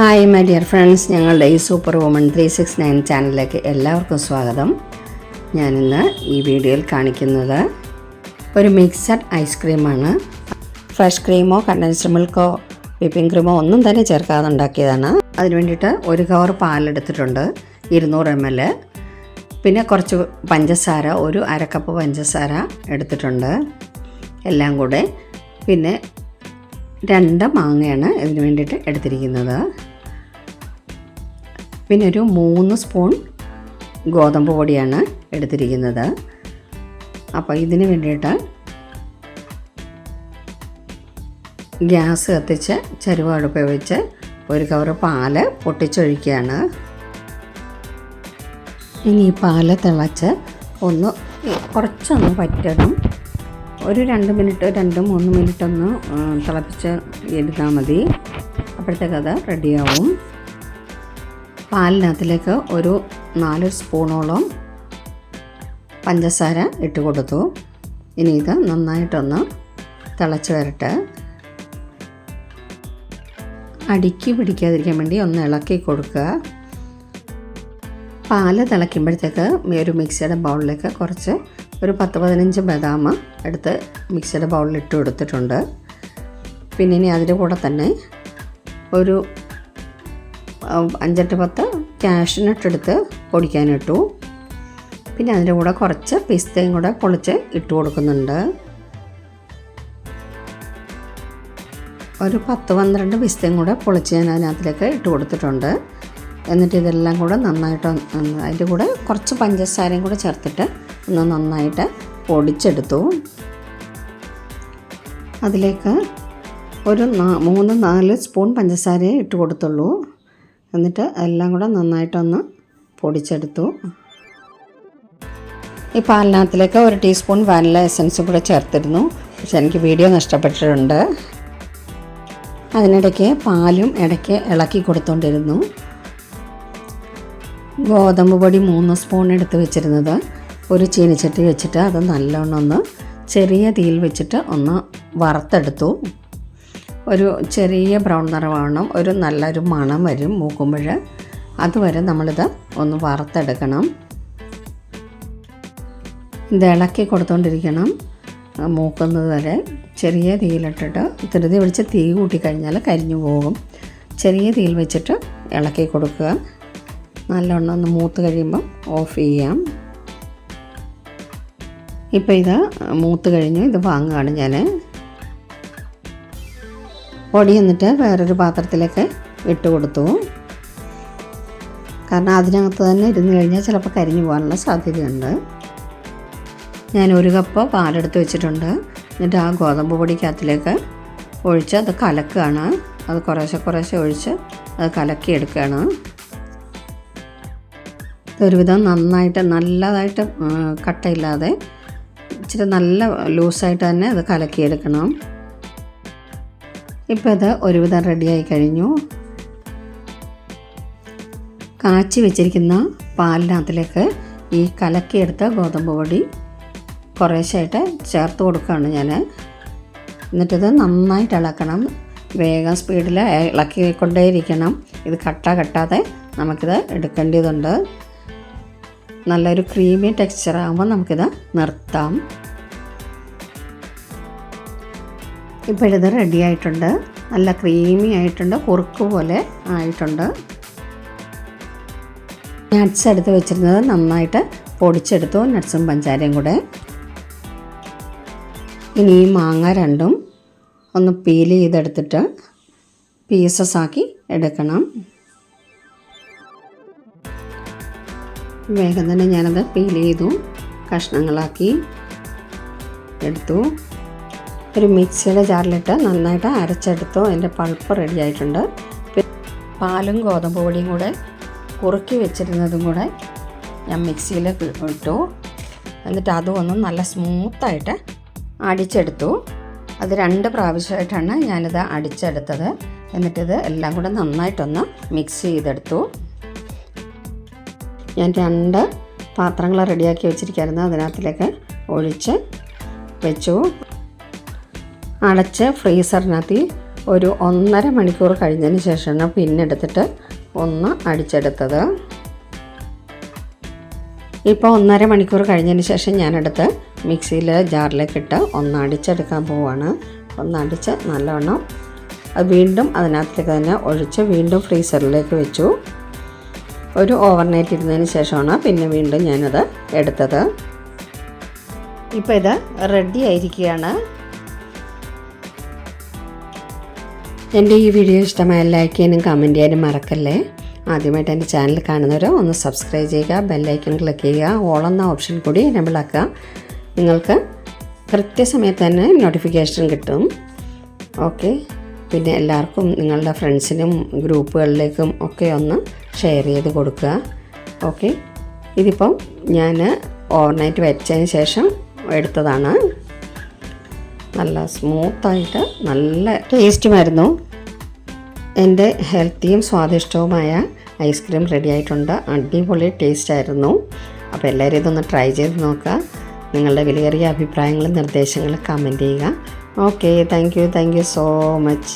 Hi my dear friends ഞങ്ങളുടെ ഈ super woman three six nine ചാനലിലേക്ക് എല്ലാവർക്കും സ്വാഗതം. ഞാനിന്ന് ഈ വീഡിയോയിൽ കാണിക്കുന്നത് ഒരു മിക്സഡ് ഐസ്ക്രീമാണ് ഫ്രഷ് ക്രീമോ കണ്ടൻസ്ഡ് മിൽക്കോ വിപ്പിംഗ് ക്രീമോ ഒന്നും തന്നെ ചേർക്കാതെ ഉണ്ടാക്കിയതാണ്. അതിന് വേണ്ടിയിട്ട് ഒരു കവർ പാലെടുത്തിട്ടുണ്ട് ഇരുന്നൂറ് എം എൽ പിന്നെ കുറച്ച് പഞ്ചസാര ഒരു അരക്കപ്പ് പഞ്ചസാര എടുത്തിട്ടുണ്ട്. എല്ലാം കൂടെ പിന്നെ രണ്ട് മാങ്ങയാണ് ഇതിന് വേണ്ടിയിട്ട് എടുത്തിരിക്കുന്നത്. പിന്നെ ഒരു മൂന്ന് സ്പൂൺ ഗോതമ്പ് പൊടിയാണ് എടുത്തിരിക്കുന്നത്. അപ്പോൾ ഇതിന് വേണ്ടിയിട്ട് ഗ്യാസ് കത്തിച്ച് ചരുവ അടുപ്പ് വെച്ച് ഒരു കവറ് പാൽ പൊട്ടിച്ചൊഴിക്കുകയാണ്. ഇനി ഈ പാൽ തിളച്ച് ഒന്ന് കുറച്ചൊന്ന് പറ്റണം ഒരു രണ്ട് മിനിറ്റ് രണ്ട് മൂന്ന് മിനിറ്റ് ഒന്ന് തിളപ്പിച്ച് എടുത്താൽ മതി. അപ്പോഴത്തേക്ക് അത് റെഡിയാവും പാലിനകത്തിലേക്ക് ഒരു നാല് സ്പൂണോളം പഞ്ചസാര ഇട്ട് കൊടുത്തു. ഇനി ഇത് നന്നായിട്ടൊന്ന് തിളച്ച് വരട്ടെ. അടുക്കി പിടിക്കാതിരിക്കാൻ വേണ്ടി ഒന്ന് ഇളക്കി കൊടുക്കുക. പാൽ തിളയ്ക്കുമ്പോഴത്തേക്ക് ഒരു മിക്സിയുടെ ബൗളിലേക്ക് കുറച്ച് ഒരു പത്ത് പതിനഞ്ച് ബദാം എടുത്ത് മിക്സിയുടെ ബൗളിൽ ഇട്ട് കൊടുത്തിട്ടുണ്ട്. പിന്നെ ഇനി അതിന്റെ കൂടെ തന്നെ ഒരു അഞ്ചെട്ട് പത്ത് കാഷ്നട്ട് എടുത്ത് പൊടിക്കാനിട്ടു. പിന്നെ അതിന്റെ കൂടെ കുറച്ച് പിസ്തയും കൂടെ പൊളിച്ച് ഇട്ട് കൊടുക്കുന്നുണ്ട്. ഒരു പത്ത് പന്ത്രണ്ട് പിസ്തയും കൂടെ പൊളിച്ച് ഞാൻ അതിനകത്തിലേക്ക് ഇട്ട് കൊടുത്തിട്ടുണ്ട്. എന്നിട്ട് ഇതെല്ലാം കൂടെ നന്നായിട്ട് അതിന്റെ കൂടെ കുറച്ച് പഞ്ചസാരയും കൂടെ ചേർത്തിട്ട് ഒന്ന് നന്നായിട്ട് പൊടിച്ചെടുത്തു. അതിലേക്ക് ഒരു മൂന്ന് നാല് സ്പൂൺ പഞ്ചസാരയെ ഇട്ട് കൊടുത്തുള്ളൂ. എന്നിട്ട് എല്ലാം കൂടെ നന്നായിട്ടൊന്ന് പൊടിച്ചെടുത്തു. ഈ പാലിനകത്തിലേക്ക് ഒരു ടീസ്പൂൺ വാനില എസൻസ് കൂടെ ചേർത്തിരുന്നു. പക്ഷെ എനിക്ക് വീഡിയോ നഷ്ടപ്പെട്ടിട്ടുണ്ട്. അതിനിടയ്ക്ക് പാലും ഇടയ്ക്ക് ഇളക്കി കൊടുത്തോണ്ടിരുന്നു. ഗോതമ്പ് പൊടി മൂന്ന് സ്പൂൺ എടുത്ത് വെച്ചിരുന്നത് ഒരു ചീനിച്ചട്ടി വെച്ചിട്ട് അത് നല്ലോണം ഒന്ന് ചെറിയ തീയിൽ വെച്ചിട്ട് ഒന്ന് വറുത്തെടുത്തു. ഒരു ചെറിയ ബ്രൗൺ നിറമാവണം ഒരു നല്ലൊരു മണം വരും മൂക്കുമ്പോൾ. അതുവരെ നമ്മളിത് ഒന്ന് വറുത്തെടുക്കണം. ഇത് ഇളക്കി കൊടുത്തോണ്ടിരിക്കണം മൂക്കുന്നത് വരെ. ചെറിയ തീയിലിട്ടിട്ട് ധൃതി പിടിച്ച് തീ കൂട്ടിക്കഴിഞ്ഞാൽ കരിഞ്ഞു പോകും. ചെറിയ തീയിൽ വെച്ചിട്ട് ഇളക്കി കൊടുക്കുക. നല്ലോണം ഒന്ന് മൂത്ത് കഴിയുമ്പം ഓഫ് ചെയ്യാം. ഇപ്പോൾ ഇത് മൂത്ത് കഴിഞ്ഞു ഇത് വാങ്ങുകയാണ് ഞാൻ. പൊടി എന്നിട്ട് വേറൊരു പാത്രത്തിലേക്ക് ഇട്ട് കൊടുത്തു. കാരണം അതിനകത്ത് തന്നെ ഇരുന്ന് കഴിഞ്ഞാൽ ചിലപ്പോൾ കരിഞ്ഞു പോകാനുള്ള സാധ്യതയുണ്ട്. ഞാൻ ഒരു കപ്പ് പാലെടുത്ത് വെച്ചിട്ടുണ്ട്. എന്നിട്ട് ആ ഗോതമ്പ് പൊടിക്കകത്തിലേക്ക് ഒഴിച്ച് അത് കലക്കുകയാണ്. അത് കുറേശ്ശെ കുറേശ്ശെ ഒഴിച്ച് അത് കലക്കിയെടുക്കുകയാണ്. ഒരുവിധം നന്നായിട്ട് നല്ലതായിട്ട് കട്ടയില്ലാതെ ഇച്ചിരി നല്ല ലൂസായിട്ട് തന്നെ അത് കലക്കിയെടുക്കണം. ഇപ്പോൾ ഇത് ഒരുവിധം റെഡിയായി കഴിഞ്ഞു. കാച്ചി വെച്ചിരിക്കുന്ന പാലിനകത്തിലേക്ക് ഈ കലക്കിയെടുത്ത ഗോതമ്പ് പൊടി കുറേശ്ശായിട്ട് ചേർത്ത് കൊടുക്കുകയാണ് ഞാൻ എന്നിട്ടിത് നന്നായിട്ട് ഇളക്കണം. വേഗം സ്പീഡിൽ ഇളക്കിക്കൊണ്ടേയിരിക്കണം. ഇത് കട്ട കട്ടാതെ നമുക്കിത് എടുക്കേണ്ടതുണ്ട്. നല്ലൊരു ക്രീമി ടെക്സ്ചർ ആകുമ്പോൾ നമുക്കിത് നിർത്താം. ഇപ്പോഴിത് റെഡി ആയിട്ടുണ്ട്. നല്ല ക്രീമി ആയിട്ടുണ്ട്. കുറുക്ക് പോലെ ആയിട്ടുണ്ട്. നട്ട്സ് എടുത്ത് വെച്ചിരുന്നത് നന്നായിട്ട് പൊടിച്ചെടുത്തു. നട്ട്സും പഞ്ചാരയും കൂടെ. ഇനി ഈ മാങ്ങ രണ്ടും ഒന്ന് പീൽ ചെയ്തെടുത്തിട്ട് പീസസ് ആക്കി എടുക്കണം. വേഗം തന്നെ ഞാനത് പീൽ ചെയ്തു. കഷ്ണങ്ങളാക്കി എടുത്തു. ഒരു മിക്സിയുടെ ജാറിലിട്ട് നന്നായിട്ട് അരച്ചെടുത്തു. അതിന്റെ പൾപ്പ് റെഡി ആയിട്ടുണ്ട്. പാലും ഗോതമ്പ് പൊടിയും കൂടെ കുറുക്കി വെച്ചിരുന്നതും കൂടെ ഞാൻ മിക്സിയിൽ ഇട്ടു. എന്നിട്ട് അതും ഒന്ന് നല്ല സ്മൂത്തായിട്ട് അടിച്ചെടുത്തു. അത് രണ്ട് പ്രാവശ്യമായിട്ടാണ് ഞാനിത് അടിച്ചെടുത്തത്. എന്നിട്ടിത് എല്ലാം കൂടെ നന്നായിട്ടൊന്ന് മിക്സ് ചെയ്തെടുത്തു. ഞാൻ രണ്ട് പാത്രങ്ങൾ റെഡിയാക്കി വെച്ചിരിക്കുകയായിരുന്നു അതിനകത്തിലേക്ക് ഒഴിച്ച് വെച്ചു. അടച്ച് ഫ്രീസറിനകത്ത് ഒരു ഒന്നര മണിക്കൂർ കഴിഞ്ഞതിന് ശേഷമാണ് പിന്നെടുത്തിട്ട് ഒന്ന് അടിച്ചെടുത്തത്. ഇപ്പോൾ ഒന്നര മണിക്കൂർ കഴിഞ്ഞതിന് ശേഷം ഞാനെടുത്ത് മിക്സിയിൽ ജാറിലേക്ക് ഇട്ട് ഒന്ന് അടിച്ചെടുക്കാൻ പോവാണ്. ഒന്ന് അടിച്ച് നല്ലവണ്ണം അത് വീണ്ടും അതിനകത്തേക്ക് തന്നെ ഒഴിച്ച് വീണ്ടും ഫ്രീസറിലേക്ക് വെച്ചു. ഒരു ഓവർനൈറ്റ് ഇരുന്നതിന് ശേഷമാണ് പിന്നെ വീണ്ടും ഞാനത് എടുത്തത്. ഇപ്പോൾ ഇത് റെഡി ആയിരിക്കുകയാണ്. എന്റെ ഈ വീഡിയോ ഇഷ്ടമായ ലൈക്ക് ചെയ്യാനും കമന്റ് ചെയ്യാനും മറക്കല്ലേ? ആദ്യമായിട്ട് എന്റെ ചാനൽ കാണുന്നവരോ ഒന്ന് സബ്സ്ക്രൈബ് ചെയ്യുക ബെല്ലൈക്കൺ ക്ലിക്ക് ചെയ്യുക ഓൾ എന്ന ഓപ്ഷൻ കൂടി എനേബിൾ ആക്കുക. നിങ്ങൾക്ക് കൃത്യസമയത്ത് തന്നെ നോട്ടിഫിക്കേഷൻ കിട്ടും. ഓക്കെ പിന്നെ എല്ലാവർക്കും നിങ്ങളുടെ ഫ്രണ്ട്സിനും ഗ്രൂപ്പുകളിലേക്കും ഒക്കെ ഒന്ന് ഷെയർ ചെയ്ത് കൊടുക്കുക. ഓക്കെ ഇതിപ്പം ഞാൻ ഓവർനൈറ്റ് വെച്ചതിന് ശേഷം എടുത്തതാണ്. നല്ല സ്മൂത്തായിട്ട് നല്ല ടേസ്റ്റുമായിരുന്നു എന്റെ ഹെൽത്തിയും സ്വാദിഷ്ടവുമായ ഐസ്ക്രീം റെഡി ആയിട്ടുണ്ട്. അടിപൊളി ടേസ്റ്റ് ആയിരുന്നു. അപ്പോൾ എല്ലാവരും ഇതൊന്ന് ട്രൈ ചെയ്ത് നോക്കുക. നിങ്ങളുടെ വിലയേറിയ അഭിപ്രായങ്ങളും നിർദ്ദേശങ്ങളും കമന്റ് ചെയ്യുക. Okay thank you thank you so much